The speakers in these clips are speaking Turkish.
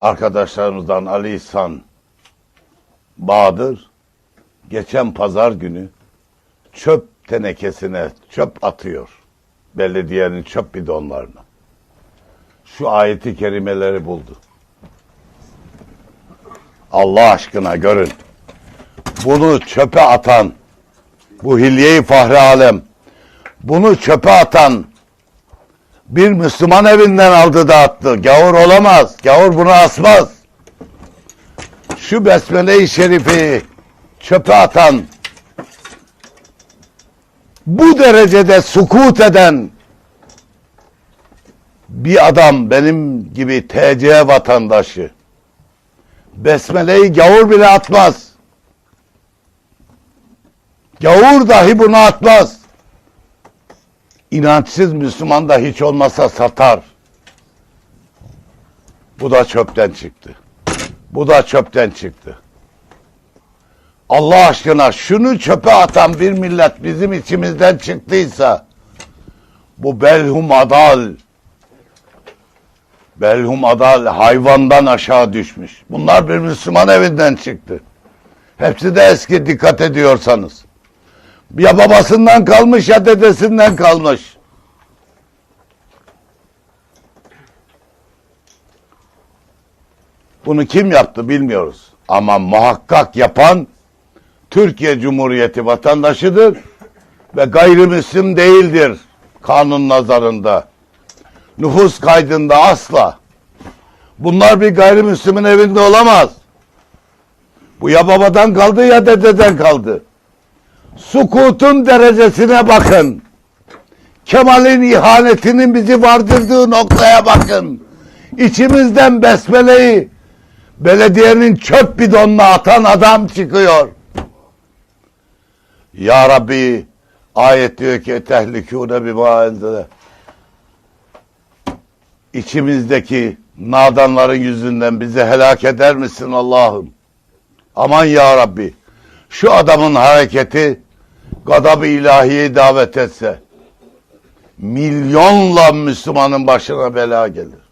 arkadaşlarımızdan Ali İhsan Bahadır geçen pazar günü çöp tenekesine çöp atıyor. Belediyenin çöp bidonlarına. Şu ayeti kerimeleri buldu. Allah aşkına görün. Bunu çöpe atan, bu hilye-i fahri alem, bunu çöpe atan bir Müslüman evinden aldı da attı. Gavur olamaz. Gavur bunu asmaz. Şu Besmele-i Şerif'i çöpe atan, bu derecede sukut eden bir adam benim gibi TC vatandaşı Besmele'yi gavur bile atmaz. Gavur dahi bunu atmaz. İnançsız Müslüman da hiç olmasa satar. Bu da çöpten çıktı. Bu da çöpten çıktı. Allah aşkına şunu çöpe atan bir millet bizim içimizden çıktıysa bu belhum adal belhum adal hayvandan aşağı düşmüş. Bunlar bir Müslüman evinden çıktı. Hepsi de eski dikkat ediyorsanız. Ya babasından kalmış ya dedesinden kalmış. Bunu kim yaptı bilmiyoruz. Ama muhakkak yapan Türkiye Cumhuriyeti vatandaşıdır ve gayrimüslim değildir kanun nazarında. Nüfus kaydında asla. Bunlar bir gayrimüslimin evinde olamaz. Bu ya babadan kaldı ya dededen kaldı. Sukutun derecesine bakın. Kemal'in ihanetinin bizi vardırdığı noktaya bakın. İçimizden besmeleyi belediyenin çöp bidonuna atan adam çıkıyor. Ya Rabbi ayet diyor ki tehlikûne bima enzele. İçimizdeki nadanların yüzünden bizi helak eder misin Allah'ım? Aman ya Rabbi. Şu adamın hareketi gadab-ı ilahiye davet etse milyonla Müslümanın başına bela gelir.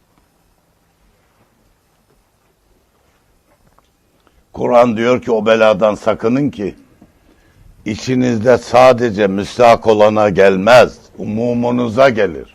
Kur'an diyor ki o beladan sakının ki içinizde sadece müstahak olana gelmez, umumunuza gelir.